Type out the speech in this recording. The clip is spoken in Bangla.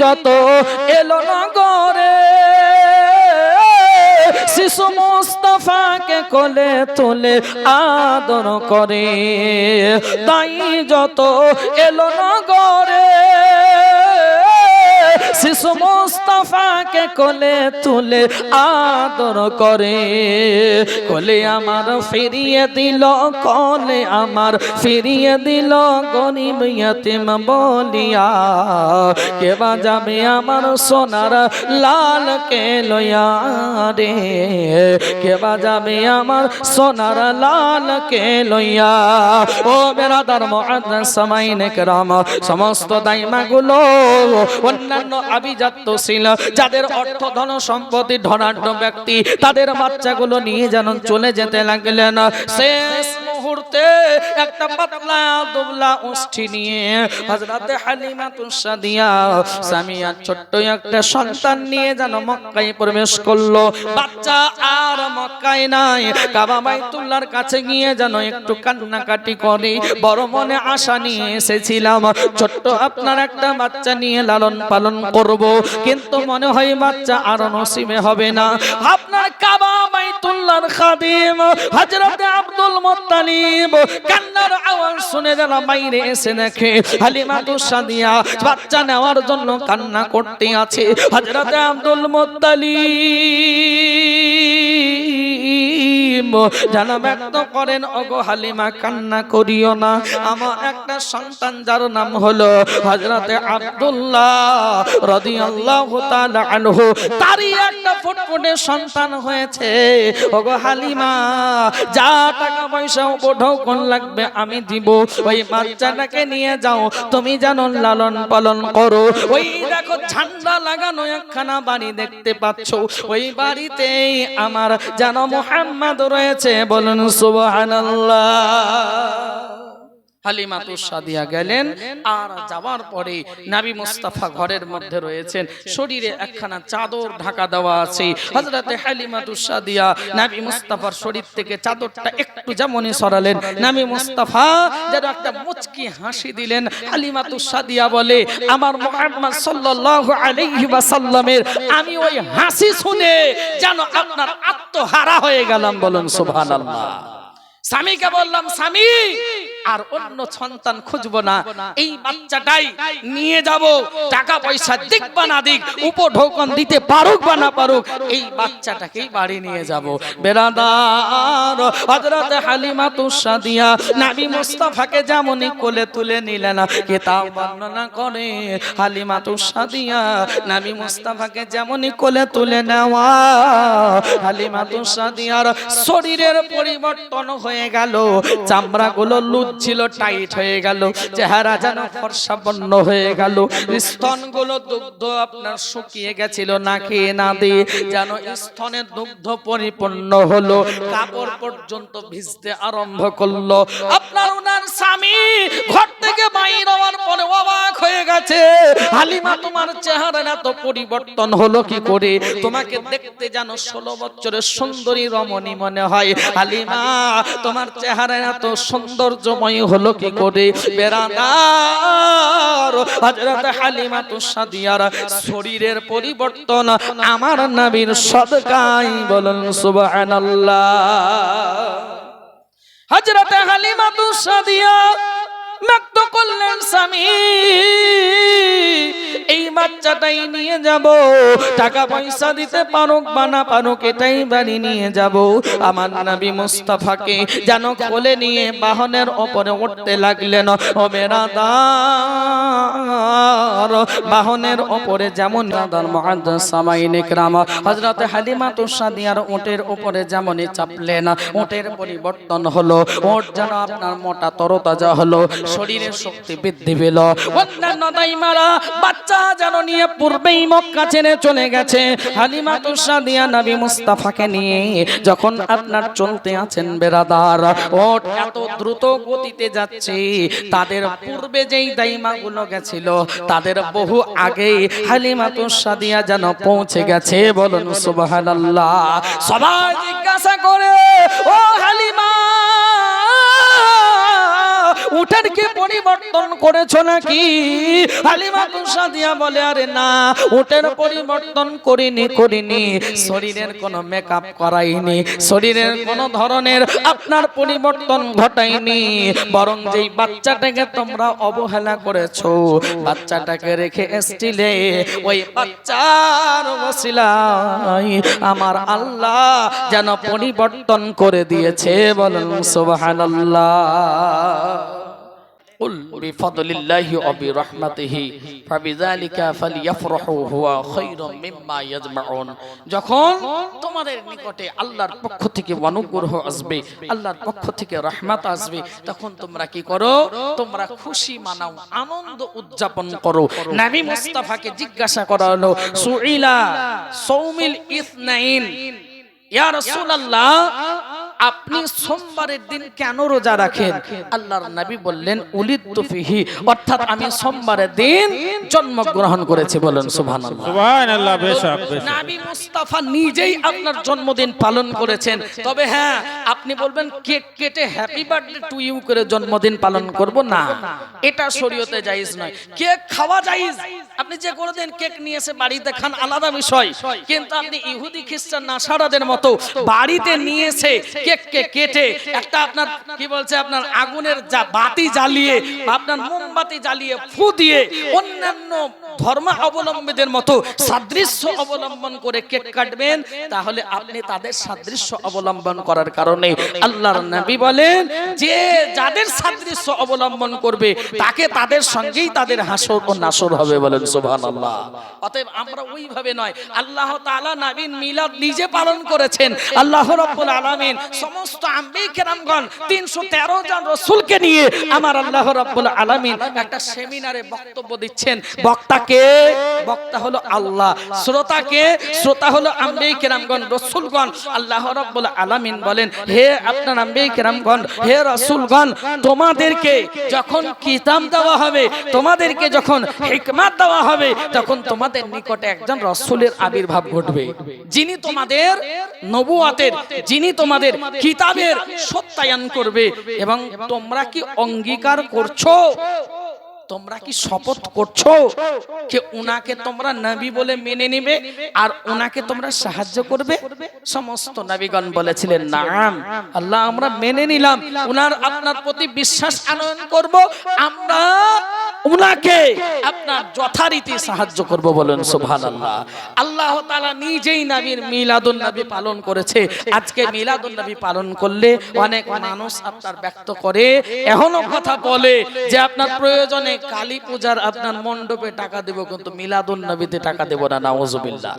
যত। এলো নগরে শিশু মুস্তফাকে কোলে তুলে আদর করে। তাই যত এলো নগরে শেষ মোস্তফাকে কোলে তুলে আদর করে। কোলে আমার ফিরিয়ে দিল, কোলে আমার ফিরিয়ে দিল গরিব ইয়তিম বলিয়া। কেবা যাবে আমার সোনার লাল কে লইয়া রে কেবা যাবে আমার সোনার লাল কে লইয়া ও মেরা ধর্ম সময় নেকরাম সমস্ত দাইমাগুলো অন্যান্য আভিজাত্য ছিল, যাদের অর্থ, ধন, সম্পত্তি, ধনাঢ্য ব্যক্তি, তাদের বাচ্চাগুলো নিয়ে যেন চলে যেতে লাগলেন। শেষ মুহূর্তে একটা পাতলা দুবলা উষ্ঠি নিয়ে হযরতে হালিমা তুসাদিয়া সামিয়া ছোট্ট একটা সন্তান নিয়ে যেন মক্কায় প্রবেশ করল। বাচ্চা আর মক্কায় নাই। কাবা বাইতুল্লাহর কাছে গিয়ে যেন একটু কান্নাকাটি করে। বড় মনে আশা নিয়ে এসেছিলাম, ছোট্ট আপনার একটা বাচ্চা নিয়ে লালন পালন করব, কিন্তু মনে হয় বাচ্চা আর নসিবে হবে না। আপনার কাবা বাইতুল্লাহর খাদিম, হযরত আব্দুল মুত্তালিব, কান্নার আওয়াজ শুনে যারা বাইরে এসে দেখে হালিমা তুসাদিয়া বাচ্চা নেওয়ার জন্য কান্না করতে আছে। হযরত আব্দুল মুত্তালিব জানা ব্যক্ত করেন, ওগো হালিমা, কান্না করিও না। আমার একটা সন্তান যার নাম হলো হযরতে আব্দুল্লাহ রাদিয়াল্লাহু তাআলা আনহু। একটা ফুটফুটে সন্তান হয়েছে। ওগো হালিমা, যা টাকা পয়সা ওঠাও কোন লাগবে আমি দিব। ওই বাচ্চাটাকে নিয়ে যাও, তুমি জানো লালন পালন করো। ওই দেখো ঝান্ডা লাগানো একখানা বাড়ি দেখতে পাচ্ছ। ওই বাড়িতেই আমার জানো মোহাম্মদ রয়েছে, বলুন সুবহানাল্লাহ। হালিমাতু সাদিয়া গেলেন। আর যাওয়ার পরে নাবি মুস্তাফা ঘরের মধ্যে রয়েছেন। শরীরে একখানা চাদর ঢাকা দেওয়া আছে। হযরতে হালিমাতু সাদিয়া নাবি মুস্তাফার শরীর থেকে চাদরটা একটু যেমনই সরালেন। নাবি মুস্তাফা যেন একটা মুচকি হাসি দিলেন। হালিমাতু সাদিয়া বলে, আমার মুহাম্মদ সাল্লাল্লাহু আলাইহি ওয়াসাল্লামের আমি ওই হাসি শুনে যেন আপনার আত্মহারা হয়ে গেলাম। বলুন, সুবহানাল্লাহ। স্বামীকে বললাম, স্বামী আর অন্য সন্তান খুঁজবো না। এই বাচ্চাটাই নিয়ে যাব, টাকা পয়সা দিক বা না দিক, উপঢৌকন দিতে পারুক বা না পারুক, এই বাচ্চাটাকেই বাড়ি নিয়ে যাব। বেরাদার, হযরত হালিমা তুসাদিয়া নবী মুস্তাফাকে যেমনই কোলে তুলে নিলেন কিতাব বর্ণনা করে হালিমা তুসাদিয়া নবী মুস্তাফাকে যেমনই কোলে তুলে নেওয়া, হালিমা তুসাদিয়ার শরীরের পরিবর্তন হয়ে গেল, চামড়াগুলো লুজ ছিল টাইট হয়ে গেল, চেহারা যেন ফর্সাবন্ন হয়ে গেল। স্তনগুলো দুগ্ধ আপনার শুকিয়ে গেছিল না খেয়ে না দিয়ে, যেন স্তনের দুগ্ধ পরিপূর্ণ হলো। কাপড় পর্যন্ত ভিজতে আরম্ভ করল। আপনার উনার স্বামী ঘর থেকে বাইর হওয়ার পরে অবাক হয়ে গেছে। হালিমা, তোমার চেহারা এত পরিবর্তন হলো কি করে? তোমাকে দেখতে যেন ষোলো বছরের সুন্দরী রমণী মনে হয়। হালিমা, তোমার চেহারা এত সৌন্দর্যময় হলো কি করে? বেড়াদার হযরত হালিমাতু সাদিয়ার শরীরের পরিবর্তন আমার নবীর সদকাই বলেন সুবহানাল্লাহ। হযরত হালিমাতু সাদিয়া ব্যক্ত করলেন স্বামী। এই বাচ্চাটাই নিয়ে যাব। টাকা পয়সা দিতে পারুক বা না পারুক, এটাই বাড়ি নিয়ে যাব। আমার নবী মুস্তাফাকে যেন কোলে নিয়ে বাহনের ওপরে উঠতে লাগলেন। ও বেরাদার, বাহনের ওপরে যেমন রাদার মুআদ্দাস সামাইন ইকরাম হযরত হালিমা তুসাদিয়ার উটের উপরে যেমনই চাপলেন, উটের পরিবর্তন হলো। উট যেন আপনার মোটা তরতাজা হলো শরীরের শক্তি বৃদ্ধি পেল। অন্যান্য দাইমারা বাচ্চা নিয়ে পূর্বেই মক্কা চলে গেছে। হালিমা তুসাদিয়া নবী মুস্তাফাকে নিয়ে যখন আপনার চলতে আছেন এত দ্রুত গতিতে যাচ্ছে, তাদের পূর্বে যেই দাইমাগুলো গেছিল, তাদের বহু আগে হালিমা তুসাদিয়া যেন পৌঁছে গেছে। বলুন সবাই জিজ্ঞাসা করে, ও হালিমা উটের কি পরিবর্তন করেছ নাকি? হালিমা তুষাদিয়া বলে, আরে না উটের পরিবর্তন করিনি করিনি। শরীরের কোনো মেকআপ করাইনি, শরীরের কোনো ধরনের আপনার পরিবর্তন ঘটাইনি। বরং যেই বাচ্চাটাকে তোমরা অবহেলা করেছ, বাচ্চাটাকে রেখে স্টিলে ওই বাচ্চার ওসিলায় আমার আল্লাহ যেন পরিবর্তন করে দিয়েছে। বলেন, সুবহানাল্লাহ। قل بفضل الله وبرحمته فبذلك فليفرحوا هو خير مما يجمعون যখন তোমাদের নিকটে আল্লাহর পক্ষ থেকে অনুগ্রহ আসবে আল্লাহর পক্ষ থেকে রহমত আসবে তখন তোমরা কি করো তোমরা খুশি মানাও আনন্দ উদযাপন করো নবী মুস্তাফাকে জিজ্ঞাসা করা হলো সুইলা সৌমিল ইসনাইন ইয়া রাসূলুল্লাহ আপনি সোমবারের দিন কেন রোজা রাখেন? আল্লাহর নবী বললেন উলিদ ফিহি। অর্থাৎ আমি সোমবারের দিন জন্মগ্রহণ করেছি বলেন সুবহানাল্লাহ। সুবহানাল্লাহ বেশক বেশক মুস্তাফা নিজেই আপনার জন্মদিন পালন করেছেন। তবে হ্যাঁ আপনি বলবেন কেক কেটে হ্যাপি বার্থডে টু ইউ করে জন্মদিন পালন করব? না। এটা শরীয়তে জায়েজ নয়। কেক খাওয়া জায়েজ। আপনি যে কোনোদিন কেক নিয়ে এসে বাড়িতে খান আলাদা বিষয়। কিন্তু আপনি ইহুদি খ্রিস্টান নাসারাদের মতো বাড়িতে নিয়ে এসে কেককে কেটে একটা আপনার, কি বলছে, আপনার আগুনের যা বাতি জ্বালিয়ে আপনার মোমবাতি জ্বালিয়ে ফু দিয়ে অন্যান্য ধর্ম অবলম্বীদের মতো সাদৃশ্য অবলম্বন করে কেক কাটবেন, তাহলে আপনি তাদের সাদৃশ্য অবলম্বন করার কারণে আল্লাহর নবী বলেন, যে যাদের সাদৃশ্য অবলম্বন করবে, তাকে তাদের সঙ্গেই তাদের হাসর ও নাসর হবে বলেন, সুবহানাল্লাহ। অতএব আমরা ওইভাবে নয়, আল্লাহ তাআলা নবীন মিলাদ নিজে পালন করেছেন, আল্লাহ রাব্বুল আলামিন সমস্ত আম্বি কেরামগণ 313 জন রাসূলকে নিয়ে আমার আল্লাহ রাব্বুল আলামিন একটা সেমিনারে বক্তব্য দিচ্ছেন। বক্তাকে বক্তা হলো আল্লাহ। শ্রোতাকে শ্রোতা হলো আম্বি কেরামগণ রাসূলগণ। আল্লাহ রাব্বুল আলামিন বলেন, হে আপনার আম্বি কেরামগণ হে রাসূলগণ, তোমাদেরকে যখন কিতাব দেওয়া হবে, তোমাদেরকে যখন হিকমাত দেওয়া হবে, তখন তোমাদের নিকটে একজন রাসূলের আবির্ভাব ঘটবে। যিনি তোমাদের নবুয়াতের, যিনি তোমাদের কিতাবের সত্যায়ন করবে এবং তোমরা কি অঙ্গীকার করছ? তোমরা কি শপথ করছ যে উনাকে তোমরা নবী বলে মেনে নিবে আর উনাকে তোমরা সাহায্য করবে? সমস্ত নবীগণ বলেছিলেন নাম আল্লাহ আমরা মেনে নিলাম। উনার আপনার প্রতি বিশ্বাস আনয়ন করব। আমরা উনাকে আপনার যথারীতি সাহায্য করব বলেন সুবহানাল্লাহ। আল্লাহ তাআলা নিজেই নবীর মিলাদুন নবী পালন করেছে। আজকে মিলাদুন নবী পালন করলে অনেক মানুষ আপনার ব্যক্ত করে এখনও কথা বলে যে আপনার প্রয়োজনে কালী পূজার আপনার মণ্ডপে টাকা দেবো কিন্তু মিলাদুল নবীতে টাকা দেব না নাউজুবিল্লাহ।